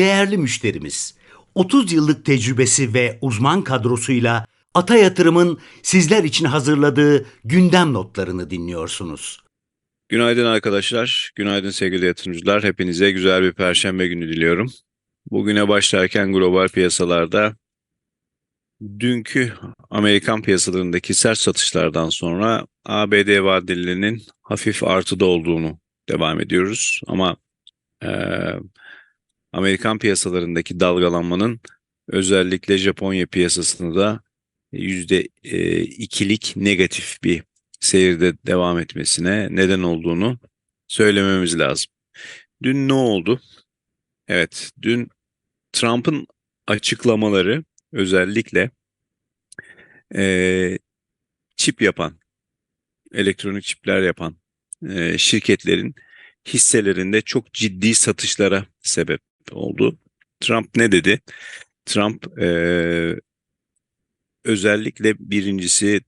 değerli müşterimiz. 30 yıllık tecrübesi ve uzman kadrosuyla Ata Yatırım'ın sizler için hazırladığı gündem notlarını dinliyorsunuz. Günaydın arkadaşlar, günaydın sevgili yatırımcılar. Hepinize güzel bir perşembe günü diliyorum. Bugüne başlarken global piyasalarda dünkü Amerikan piyasalarındaki sert satışlardan sonra ABD vadelilerinin hafif artıda olduğunu devam ediyoruz. Ama eee, Amerikan piyasalarındaki dalgalanmanın özellikle Japonya piyasasında da yüzde e, ikilik negatif bir seyirde devam etmesine neden olduğunu söylememiz lazım. Dün ne oldu? Evet, dün Trump'ın açıklamaları özellikle e, çip yapan, elektronik çipler yapan e, şirketlerin hisselerinde çok ciddi satışlara sebep oldu. Trump ne dedi? Trump e, özellikle birincisi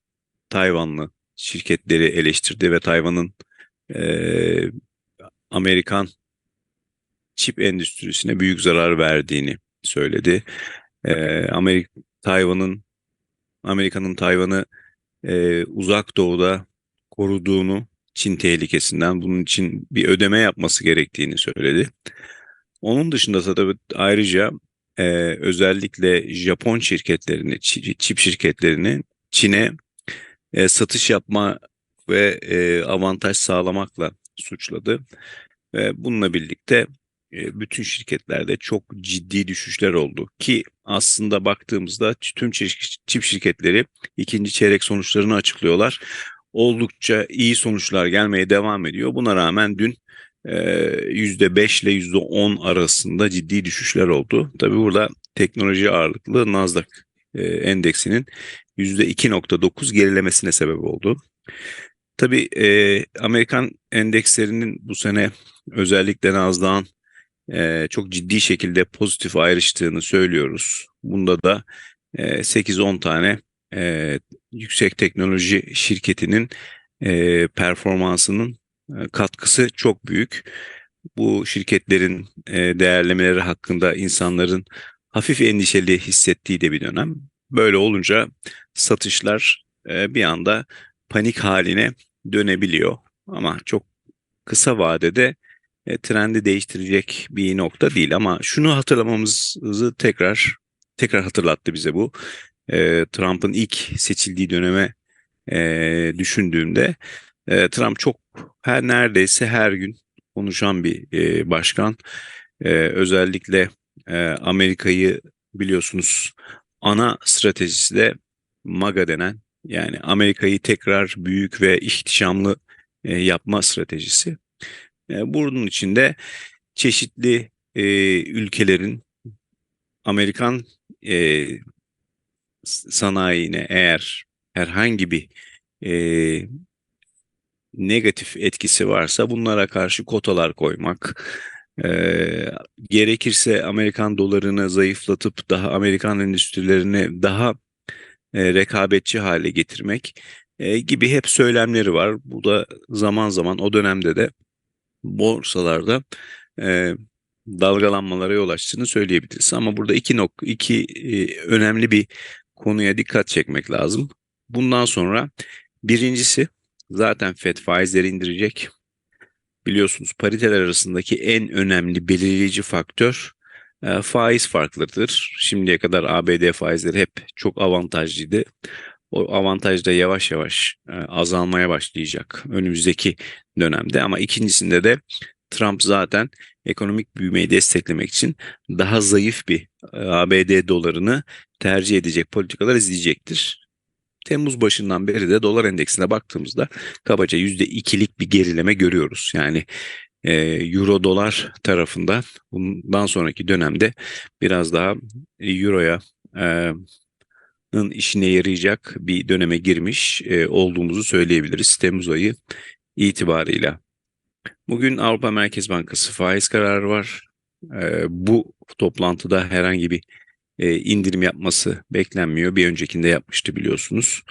Tayvanlı şirketleri eleştirdi ve Tayvan'ın e, Amerikan çip endüstrisine büyük zarar verdiğini söyledi. E, Amerika Tayvan'ın Amerika'nın Tayvan'ı e, uzak doğuda koruduğunu Çin tehlikesinden bunun için bir ödeme yapması gerektiğini söyledi. Onun dışında da tabii ayrıca e, özellikle Japon şirketlerini, çi- çip şirketlerini Çin'e e, satış yapma ve e, avantaj sağlamakla suçladı. Ve bununla birlikte e, bütün şirketlerde çok ciddi düşüşler oldu ki aslında baktığımızda tüm çi- çip şirketleri ikinci çeyrek sonuçlarını açıklıyorlar. Oldukça iyi sonuçlar gelmeye devam ediyor. Buna rağmen dün %5 ile %10 arasında ciddi düşüşler oldu. Tabii burada teknoloji ağırlıklı Nasdaq e, endeksinin %2.9 gerilemesine sebep oldu. Tabii e, Amerikan endekslerinin bu sene özellikle Nasdaq'ın e, çok ciddi şekilde pozitif ayrıştığını söylüyoruz. Bunda da e, 8-10 tane e, yüksek teknoloji şirketinin e, performansının katkısı çok büyük. Bu şirketlerin e, değerlemeleri hakkında insanların hafif endişeli hissettiği de bir dönem. Böyle olunca satışlar e, bir anda panik haline dönebiliyor. Ama çok kısa vadede e, trendi değiştirecek bir nokta değil. Ama şunu hatırlamamızı tekrar tekrar hatırlattı bize bu. E, Trump'ın ilk seçildiği döneme e, düşündüğümde e, Trump çok her neredeyse her gün konuşan bir e, başkan. E, özellikle e, Amerika'yı biliyorsunuz ana stratejisi de MAGA denen yani Amerika'yı tekrar büyük ve ihtişamlı e, yapma stratejisi. E, bunun içinde çeşitli e, ülkelerin Amerikan e, sanayine eğer herhangi bir e, negatif etkisi varsa bunlara karşı kotalar koymak, e, gerekirse Amerikan dolarını zayıflatıp daha Amerikan endüstrilerini daha e, rekabetçi hale getirmek e, gibi hep söylemleri var. Bu da zaman zaman o dönemde de borsalarda e, dalgalanmalara yol açtığını söyleyebiliriz. Ama burada iki, nok iki e, önemli bir konuya dikkat çekmek lazım. Bundan sonra birincisi zaten FED faizleri indirecek. Biliyorsunuz pariteler arasındaki en önemli belirleyici faktör e, faiz farklarıdır. Şimdiye kadar ABD faizleri hep çok avantajlıydı. O avantaj da yavaş yavaş e, azalmaya başlayacak önümüzdeki dönemde. Ama ikincisinde de Trump zaten ekonomik büyümeyi desteklemek için daha zayıf bir e, ABD dolarını tercih edecek politikalar izleyecektir. Temmuz başından beri de dolar endeksine baktığımızda kabaca %2'lik bir gerileme görüyoruz. Yani e, euro dolar tarafında bundan sonraki dönemde biraz daha euroya e, işine yarayacak bir döneme girmiş e, olduğumuzu söyleyebiliriz Temmuz ayı itibarıyla. Bugün Avrupa Merkez Bankası faiz kararı var. E, bu toplantıda herhangi bir e, indirim yapması beklenmiyor. Bir öncekinde yapmıştı biliyorsunuz.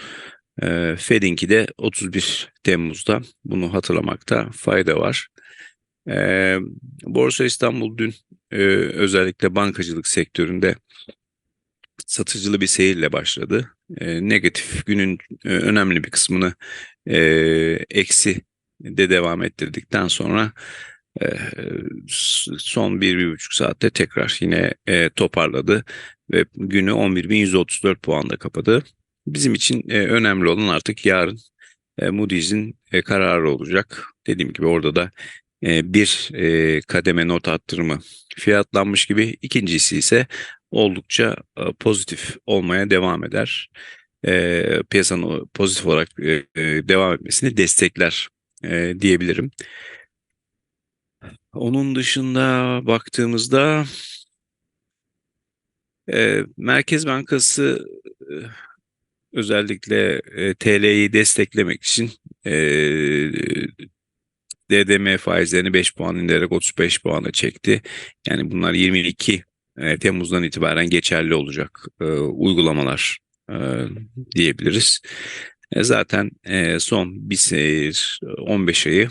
E, Fed'inki de 31 Temmuz'da bunu hatırlamakta fayda var. Ee, Borsa İstanbul dün e, özellikle bankacılık sektöründe satıcılı bir seyirle başladı. E, negatif günün e, önemli bir kısmını e, eksi de devam ettirdikten sonra e, son bir, bir buçuk saatte tekrar yine toparladı ve günü 11.134 puanla kapadı. Bizim için önemli olan artık yarın Moody's'in kararı olacak. Dediğim gibi orada da bir kademe not arttırımı fiyatlanmış gibi. İkincisi ise oldukça pozitif olmaya devam eder. Piyasanın pozitif olarak devam etmesini destekler diyebilirim. Onun dışında baktığımızda e, Merkez Bankası e, özellikle e, TL'yi desteklemek için e, DDM faizlerini 5 puan indirerek 35 puana çekti. Yani bunlar 22 e, Temmuz'dan itibaren geçerli olacak e, uygulamalar e, diyebiliriz. E, zaten e, son bir seyir 15 ayı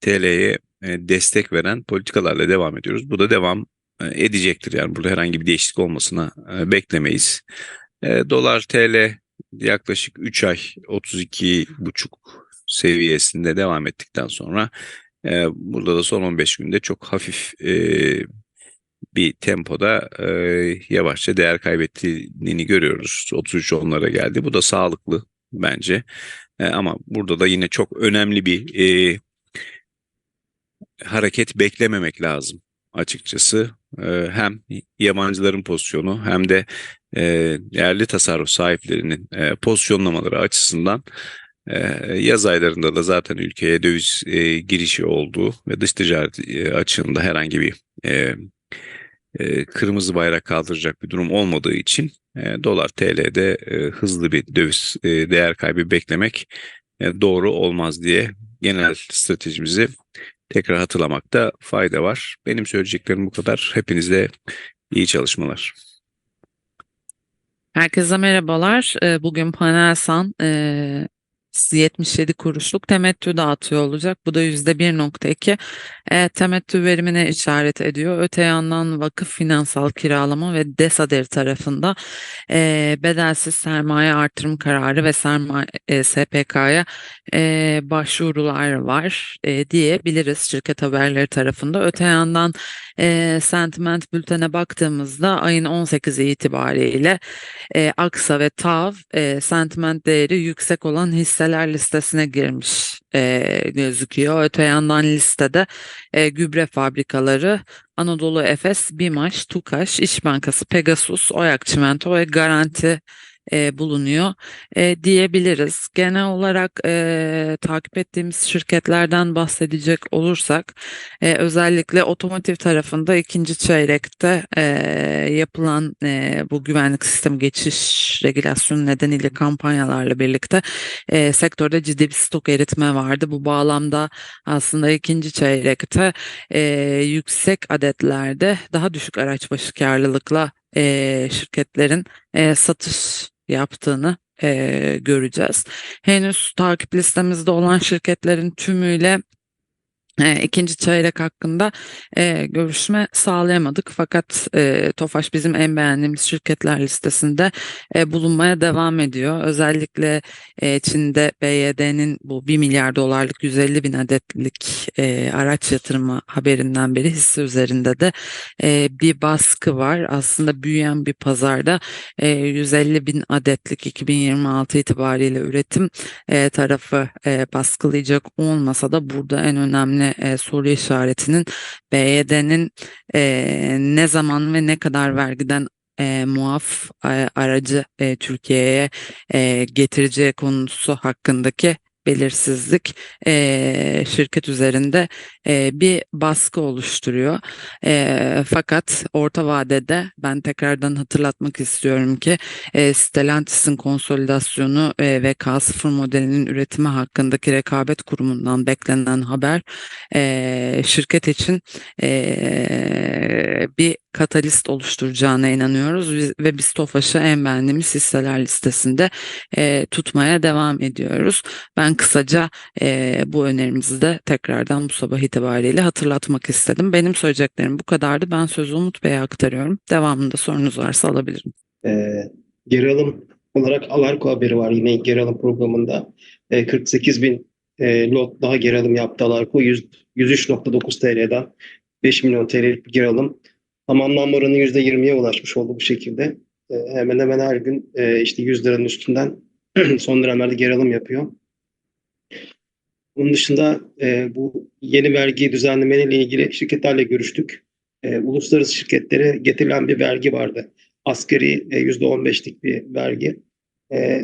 TL'ye e, destek veren politikalarla devam ediyoruz. Bu da devam e, edecektir. Yani burada herhangi bir değişiklik olmasına e, beklemeyiz. E, dolar TL yaklaşık 3 ay 32,5 seviyesinde devam ettikten sonra e, burada da son 15 günde çok hafif e, bir tempoda e, yavaşça değer kaybettiğini görüyoruz. 33 onlara geldi. Bu da sağlıklı bence. E, ama burada da yine çok önemli bir e, hareket beklememek lazım açıkçası. E, hem yabancıların pozisyonu hem de e, yerli tasarruf sahiplerinin e, pozisyonlamaları açısından e, yaz aylarında da zaten ülkeye döviz e, girişi olduğu ve dış ticaret e, açığında herhangi bir e, e, kırmızı bayrak kaldıracak bir durum olmadığı için e, dolar TL'de e, hızlı bir döviz e, değer kaybı beklemek e, doğru olmaz diye genel stratejimizi tekrar hatırlamakta fayda var. Benim söyleyeceklerim bu kadar. Hepinize iyi çalışmalar. Herkese merhabalar. Ee, Bugün Panelsan e, 77 kuruşluk temettü dağıtıyor olacak. Bu da %1.2 e, temettü verimine işaret ediyor. Öte yandan Vakıf Finansal Kiralama ve DESADER tarafında e, bedelsiz sermaye artırım kararı ve sermaye e, SPK'ya e, başvurular var e, diyebiliriz şirket haberleri tarafında. Öte yandan e, sentiment bültene baktığımızda ayın 18'i itibariyle e, Aksa ve TAV e, sentiment değeri yüksek olan hisseler listesine girmiş e, gözüküyor. Öte yandan listede e, gübre fabrikaları Anadolu Efes, BİMAŞ, TUKAŞ, İş Bankası, Pegasus, Oyak Çimento ve Garanti e, bulunuyor e, diyebiliriz. Genel olarak e, takip ettiğimiz şirketlerden bahsedecek olursak e, özellikle otomotiv tarafında ikinci çeyrekte e, yapılan e, bu güvenlik sistemi geçiş regülasyonu nedeniyle kampanyalarla birlikte e, sektörde ciddi bir stok eritme vardı. Bu bağlamda aslında ikinci çeyrekte e, yüksek adetlerde daha düşük araç başı karlılıkla e, şirketlerin e, satış yaptığını e, göreceğiz. Henüz takip listemizde olan şirketlerin tümüyle e, ikinci çeyrek hakkında e, görüşme sağlayamadık fakat e, Tofaş bizim en beğendiğimiz şirketler listesinde e, bulunmaya devam ediyor. Özellikle e, Çin'de BYD'nin bu 1 milyar dolarlık 150 bin adetlik e, araç yatırımı haberinden beri hisse üzerinde de e, bir baskı var. Aslında büyüyen bir pazarda e, 150 bin adetlik 2026 itibariyle üretim e, tarafı e, baskılayacak olmasa da burada en önemli e, soru işaretinin BYD'nin e, ne zaman ve ne kadar vergiden e, muaf e, aracı e, Türkiye'ye e, getireceği konusu hakkındaki belirsizlik e, şirket üzerinde e, bir baskı oluşturuyor. E, fakat orta vadede ben tekrardan hatırlatmak istiyorum ki e, Stellantis'in konsolidasyonu e, ve K0 modelinin üretimi hakkındaki rekabet kurumundan beklenen haber e, şirket için e, bir katalist oluşturacağına inanıyoruz Biz- ve biz Tofaş'ı en beğendiğimiz hisseler listesinde e, tutmaya devam ediyoruz. Ben kısaca e, bu önerimizi de tekrardan bu sabah itibariyle hatırlatmak istedim. Benim söyleyeceklerim bu kadardı. Ben sözü Umut Bey'e aktarıyorum. Devamında sorunuz varsa alabilirim. Ee, geri alım olarak Alarko haberi var yine geri alım programında. Ee, 48 bin e, lot daha geri alım yaptı Alarko. 100, 103.9 TL'den 5 milyon TL'lik bir geri alım. Tamamlanma oranı %20'ye ulaşmış oldu bu şekilde. Ee, hemen hemen her gün e, işte 100 liranın üstünden son dönemlerde geri alım yapıyor. Bunun dışında e, bu yeni vergi düzenlemeleriyle ilgili şirketlerle görüştük. E, uluslararası şirketlere getirilen bir vergi vardı asgari e, %15'lik bir vergi. E,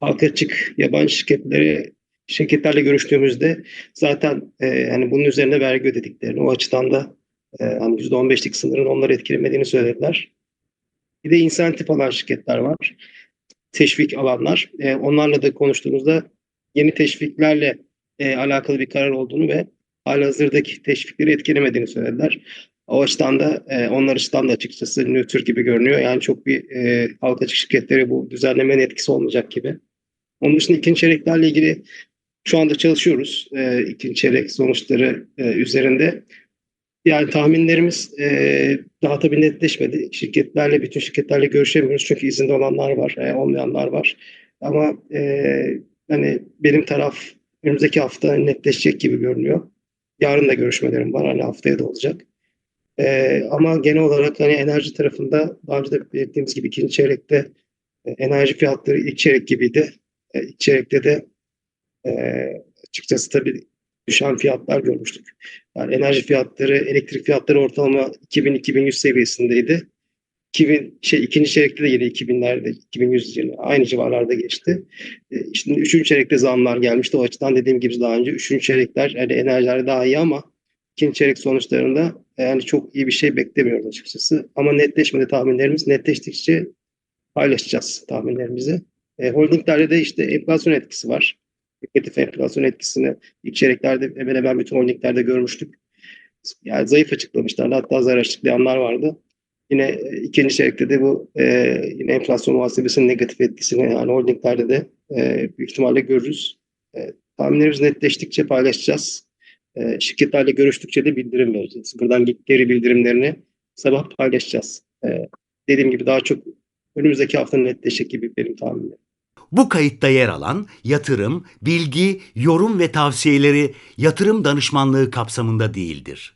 halka açık yabancı şirketleri şirketlerle görüştüğümüzde zaten e, hani bunun üzerine vergi ödediklerini o açıdan da e, hani %15'lik sınırın onları etkilemediğini söylediler. Bir de insentif alan şirketler var. Teşvik alanlar. E, onlarla da konuştuğumuzda yeni teşviklerle e, alakalı bir karar olduğunu ve halihazırdaki teşvikleri etkilemediğini söylediler. O açıdan da e, onlar açıdan da açıkçası nötr gibi görünüyor. Yani çok bir e, halka açık şirketlere bu düzenlemenin etkisi olmayacak gibi. Onun dışında ikinci çeyreklerle ilgili şu anda çalışıyoruz. E, ikinci çeyrek sonuçları e, üzerinde. Yani tahminlerimiz e, daha tabii netleşmedi. Şirketlerle, bütün şirketlerle görüşemiyoruz. Çünkü izinde olanlar var, e, olmayanlar var. Ama e, hani benim taraf önümüzdeki hafta netleşecek gibi görünüyor. Yarın da görüşmelerim var. Hani haftaya da olacak. Ee, ama genel olarak hani enerji tarafında daha önce de belirttiğimiz gibi ikinci çeyrekte e, enerji fiyatları ilk çeyrek gibiydi. E, ilk çeyrekte de e, açıkçası tabii düşen fiyatlar görmüştük. Yani enerji fiyatları, elektrik fiyatları ortalama 2000-2100 seviyesindeydi. 2000 şey ikinci çeyrekte de yine 2000'lerde 2100 yine aynı civarlarda geçti. E, şimdi üçüncü çeyrekte zamlar gelmişti. O açıdan dediğim gibi daha önce üçüncü çeyrekler hani enerjilerde daha iyi ama ikinci çeyrek sonuçlarında yani çok iyi bir şey beklemiyoruz açıkçası. Ama netleşmedi tahminlerimiz. Netleştikçe paylaşacağız tahminlerimizi. E, holdinglerde de işte enflasyon etkisi var. Negatif enflasyon etkisini ilk çeyreklerde hemen hemen bütün holdinglerde görmüştük. Yani zayıf açıklamışlardı. Hatta zarar açıklayanlar vardı. Yine e, ikinci çeyrekte de bu e, yine enflasyon muhasebesinin negatif etkisini yani holdinglerde de e, büyük ihtimalle görürüz. E, tahminlerimiz netleştikçe paylaşacağız. E, şirketlerle görüştükçe de bildirim vereceğiz. Buradan geri bildirimlerini sabah paylaşacağız. E, dediğim gibi daha çok önümüzdeki hafta netleşecek gibi benim tahminim. Bu kayıtta yer alan yatırım, bilgi, yorum ve tavsiyeleri yatırım danışmanlığı kapsamında değildir.